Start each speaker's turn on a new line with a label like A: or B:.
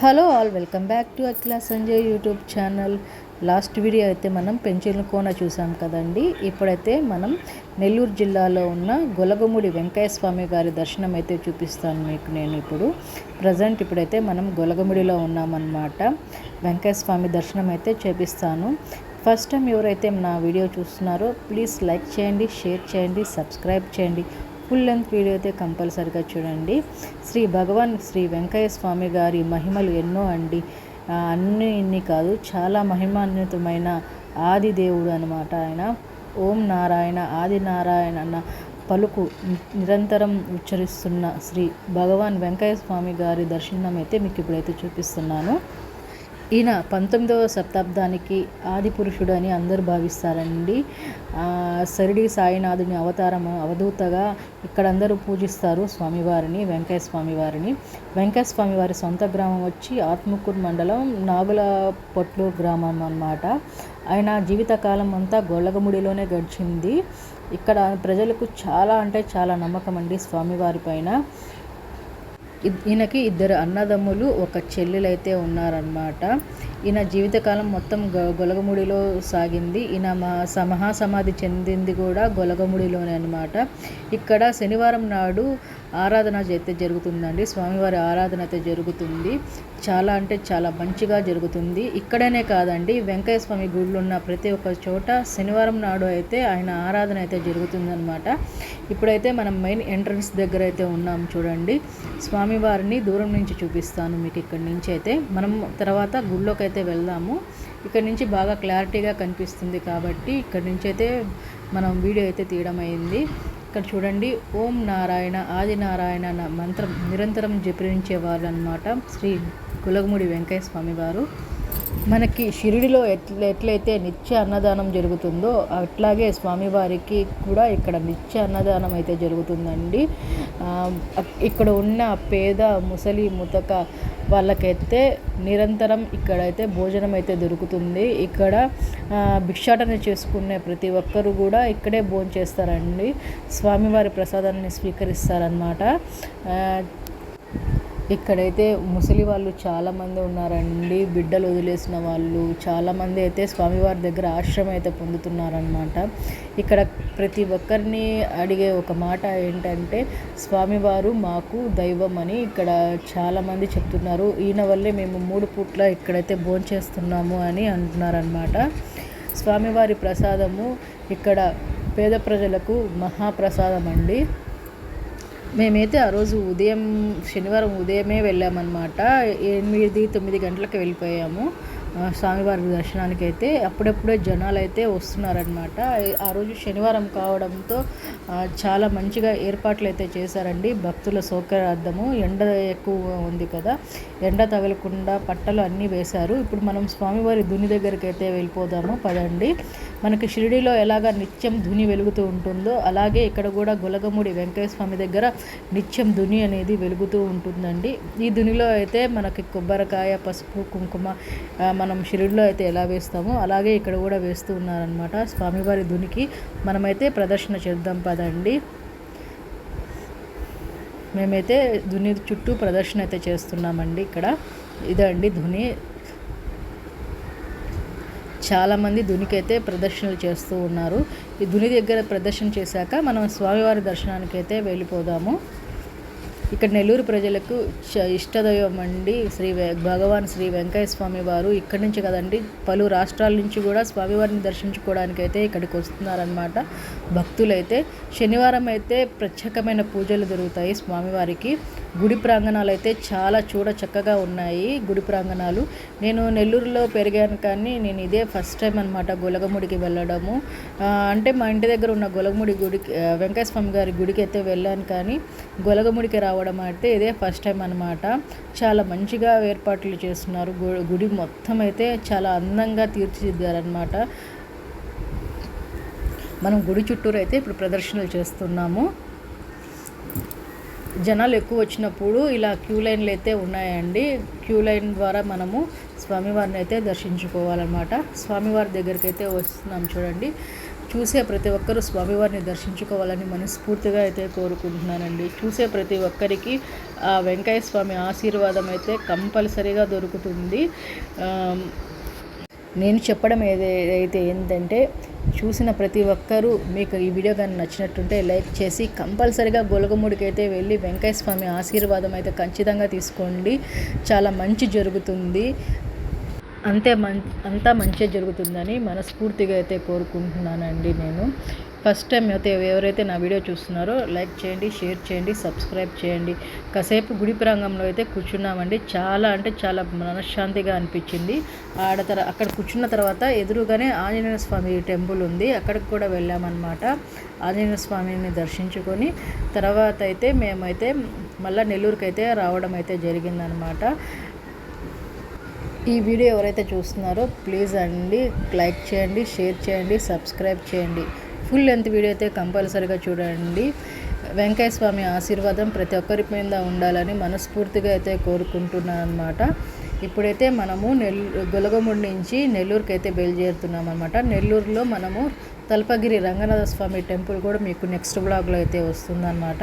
A: Hello all welcome back to Akhila Sanjay YouTube channel. Last video అయితే మనం పెంచిన కోన చూసాం కదండి. ఇప్పుడైతే మనం నెల్లూరు జిల్లాలో ఉన్న గొలగముడి వెంకయ్య స్వామి గారి దర్శనం అయితే చూపిస్తాను మీకు నేను ఇప్పుడు. ప్రజెంట్ ఇప్పుడైతే మనం గొలగముడిలో ఉన్నామన్నమాట. వెంకయ్య స్వామి దర్శనం అయితే చేపిస్తాను. ఫస్ట్ టైం ఎవరైతే నా వీడియో చూస్తున్నారో ప్లీజ్ లైక్ చేయండి షేర్ చేయండి సబ్స్క్రైబ్ చేయండి. ఫుల్ లెంత్ వీడియో అయితే కంపల్సరిగా చూడండి. శ్రీ భగవాన్ శ్రీ వెంకయ్య స్వామి గారి మహిమలు ఎన్నో అండి. అన్ని ఇన్ని కాదు చాలా మహిమాన్వితమైన ఆది దేవుడు అనమాట ఆయన. ఓం నారాయణ ఆది నారాయణ అన్న పలుకు నిరంతరం ఉచ్చరిస్తున్న శ్రీ భగవాన్ వెంకయ్య స్వామి గారి దర్శనం అయితే మీకు ఇప్పుడైతే చూపిస్తున్నాను. ఈయన పంతొమ్మిదవ శతాబ్దానికి ఆది పురుషుడు అని అందరూ భావిస్తారండి. సరిడి సాయినాథుని అవతారం అవధూతగా ఇక్కడ అందరూ పూజిస్తారు స్వామివారిని వెంకయ్య స్వామివారిని. వెంకయ్య స్వామివారి సొంత గ్రామం వచ్చి ఆత్మకూరు మండలం నాగుల పొట్లు గ్రామం అన్నమాట. ఆయన జీవితకాలం అంతా గొల్లగముడిలోనే గడిచింది. ఇక్కడ ప్రజలకు చాలా అంటే చాలా నమ్మకం అండి స్వామివారి పైన. ఈయనకి ఇద్దరు అన్నదమ్ములు ఒక చెల్లెలు అయితే ఉన్నారనమాట ఈయన జీవితకాలం మొత్తం గొలగముడిలో సాగింది. ఈయన మా స- చెందింది కూడా గొలగముడిలోనే అనమాట ఇక్కడ శనివారం నాడు ఆరాధన అయితే జరుగుతుందండి. స్వామివారి ఆరాధన అయితే జరుగుతుంది. చాలా అంటే చాలా మంచిగా జరుగుతుంది. ఇక్కడనే కాదండి వెంకయ్య స్వామి గుళ్ళు ఉన్న ప్రతి ఒక్క చోట శనివారం నాడు అయితే ఆయన ఆరాధన అయితే జరుగుతుందనమాట ఇప్పుడైతే మనం మెయిన్ ఎంట్రన్స్ దగ్గర అయితే ఉన్నాం చూడండి. స్వామివారిని దూరం నుంచి చూపిస్తాను మీకు ఇక్కడి నుంచి అయితే. మనం తర్వాత గుళ్ళోకి అయితే వెళ్దాము. ఇక్కడ నుంచి బాగా క్లారిటీగా కనిపిస్తుంది కాబట్టి ఇక్కడ నుంచి అయితే మనం వీడియో అయితే తీయడం అయింది. ఇక్కడ చూడండి ఓం నారాయణ ఆది నారాయణ మంత్రం నిరంతరం జపించేవారు అనమాట శ్రీ కులగముడి వెంకయ్య స్వామి వారు. మనకి షిరిడిలో ఎట్ల ఎట్లయితే నిత్య అన్నదానం జరుగుతుందో అట్లాగే స్వామివారికి కూడా ఇక్కడ నిత్య అన్నదానం అయితే జరుగుతుందండి. ఇక్కడ ఉన్న పేద ముసలి ముతక వాళ్ళకైతే నిరంతరం ఇక్కడైతే భోజనం అయితే దొరుకుతుంది. ఇక్కడ భిక్షాటన చేసుకునే ప్రతి ఒక్కరు కూడా ఇక్కడే భోజనం చేస్తారండి. స్వామివారి ప్రసాదాన్ని స్వీకరిస్తారనమాట ఇక్కడైతే ముసలి వాళ్ళు చాలామంది ఉన్నారండి. బిడ్డలు వదిలేసిన వాళ్ళు చాలామంది అయితే స్వామివారి దగ్గర ఆశ్రమం అయితే పొందుతున్నారనమాట ఇక్కడ ప్రతి ఒక్కరిని అడిగే ఒక మాట ఏంటంటే స్వామివారు మాకు దైవం అని ఇక్కడ చాలామంది చెప్తున్నారు. ఈయన వల్లే మేము మూడు పూట్ల ఇక్కడైతే భోంచేస్తున్నాము అని అంటున్నారనమాట స్వామివారి ప్రసాదము ఇక్కడ పేద ప్రజలకు మహాప్రసాదం అండి మేమైతే ఆ రోజు ఉదయం శనివారం ఉదయమే వెళ్ళామన్నమాట. ఎనిమిది తొమ్మిది గంటలకు వెళ్ళిపోయాము. స్వామివారి దర్శనానికి అయితే అప్పుడప్పుడే జనాలు అయితే వస్తున్నారనమాట ఆ రోజు శనివారం కావడంతో చాలా మంచిగా ఏర్పాట్లు అయితే చేశారండి. భక్తుల సౌకర్యార్థము ఎండ ఎక్కువ ఉంది కదా ఎండ తగలకుండా పట్టలు అన్నీ వేశారు. ఇప్పుడు మనం స్వామివారి దుని దగ్గరికి అయితే వెళ్ళిపోదాము పదండి. మనకి షిరిడిలో ఎలాగ నిత్యం ధుని వెలుగుతూ ఉంటుందో అలాగే ఇక్కడ కూడా గులగముడి వెంకయ్య స్వామి దగ్గర నిత్యం ధుని అనేది వెలుగుతూ ఉంటుందండి. ఈ ధునిలో అయితే మనకి కొబ్బరికాయ పసుపు కుంకుమ మన మనం షిరిడిలో అయితే ఎలా వేస్తామో అలాగే ఇక్కడ కూడా వేస్తూ ఉన్నారనమాట స్వామివారి ధునికి మనమైతే ప్రదర్శన చేద్దాం పదండి. మేమైతే ధుని చుట్టూ ప్రదర్శన అయితే చేస్తున్నామండి ఇక్కడ. ఇదండి ధుని చాలామంది ధునికైతే ప్రదర్శనలు చేస్తూ ఉన్నారు. ఈ ధుని దగ్గర ప్రదర్శన చేశాక మనం స్వామివారి దర్శనానికి అయితే వెళ్ళిపోదాము. ఇక్కడ నెల్లూరు ప్రజలకు చ- ఇష్టదైవం అండి. శ్రీ భగవాన్ శ్రీ వెంకయ్య స్వామి వారు ఇక్కడి నుంచి కదండి పలు రాష్ట్రాల నుంచి కూడా స్వామివారిని దర్శించుకోవడానికి అయితే ఇక్కడికి వస్తున్నారనమాట భక్తులైతే శనివారం అయితే ప్రత్యేకమైన పూజలు జరుగుతాయి స్వామివారికి. గుడి ప్రాంగణాలు అయితే చాలా చూడ చక్కగా ఉన్నాయి గుడి ప్రాంగణాలు. నేను నెల్లూరులో పెరిగాను కానీ నేను ఇదే ఫస్ట్ టైం అనమాట గొలగముడికి వెళ్ళడము. అంటే మా ఇంటి దగ్గర ఉన్న గొలగముడి గుడికి ఆ, వెంకయ్య స్వామి గారి గుడికి అయితే వెళ్ళాను కానీ గొలగముడికి రావడం అయితే ఇదే ఫస్ట్ టైం అనమాట చాలా మంచిగా ఏర్పాట్లు చేస్తున్నారు. గుడి మొత్తం అయితే చాలా అందంగా తీర్చిదిద్దారనమాట మనం గుడి చుట్టూరు అయితే ఇప్పుడు ప్రదర్శనలు చేస్తున్నాము. జనాలు ఎక్కువ వచ్చినప్పుడు ఇలా క్యూ లైన్లు అయితే ఉన్నాయండి. క్యూ లైన్ ద్వారా మనము స్వామివారిని అయితే దర్శించుకోవాలన్నమాట. స్వామివారి దగ్గరికి అయితే వస్తున్నాం చూడండి. చూసే ప్రతి ఒక్కరూ స్వామివారిని దర్శించుకోవాలని మనస్ఫూర్తిగా అయితే కోరుకుంటున్నానండి. చూసే ప్రతి ఒక్కరికి ఆ వెంకయ్య స్వామి ఆశీర్వాదం అయితే కంపల్సరీగా దొరుకుతుంది. నేను చెప్పడం ఏదైతే ఏంటంటే చూసిన ప్రతి ఒక్కరూ మీకు ఈ వీడియో కానీ నచ్చినట్టుంటే లైక్ చేసి కంపల్సరిగా గొలగముడికి అయితే వెళ్ళి వెంకయ్య స్వామి ఆశీర్వాదం అయితే ఖచ్చితంగా తీసుకోండి. చాలా మంచి జరుగుతుంది. అంతే మం అంతా మంచిగా జరుగుతుందని మనస్ఫూర్తిగా అయితే కోరుకుంటున్నానండి నేను. ఫస్ట్ టైం అయితే ఎవరైతే నా వీడియో చూస్తున్నారో లైక్ చేయండి షేర్ చేయండి సబ్స్క్రైబ్ చేయండి. కాసేపు గుడి ప్రాంగంలో అయితే కూర్చున్నామండి. చాలా అంటే చాలా మనశ్శాంతిగా అనిపించింది. ఆడ తర అక్కడ కూర్చున్న తర్వాత ఎదురుగానే ఆంజనేయ స్వామి టెంపుల్ ఉంది. అక్కడికి కూడా వెళ్ళామన్నమాట. ఆంజనేయ స్వామిని దర్శించుకొని తర్వాత అయితే మేమైతే మళ్ళీ నెల్లూరుకి అయితే రావడం అయితే జరిగిందనమాట ఈ వీడియో ఎవరైతే చూస్తున్నారో ప్లీజ్ అండి లైక్ చేయండి షేర్ చేయండి సబ్స్క్రైబ్ చేయండి. ఫుల్ లెంత్ వీడియో అయితే కంపల్సరీగా చూడండి. వెంకయ్య స్వామి ఆశీర్వాదం ప్రతి ఒక్కరి మీద ఉండాలని మనస్ఫూర్తిగా అయితే కోరుకుంటున్నాను అనమాట ఇప్పుడైతే మనము నెల్లూ గొలగముడి నుంచి నెల్లూరుకి అయితే బయలుదేరుతున్నాం అనమాట నెల్లూరులో మనము తల్పగిరి రంగనాథ స్వామి టెంపుల్ కూడా మీకు నెక్స్ట్ బ్లాగ్లో అయితే వస్తుందన్నమాట.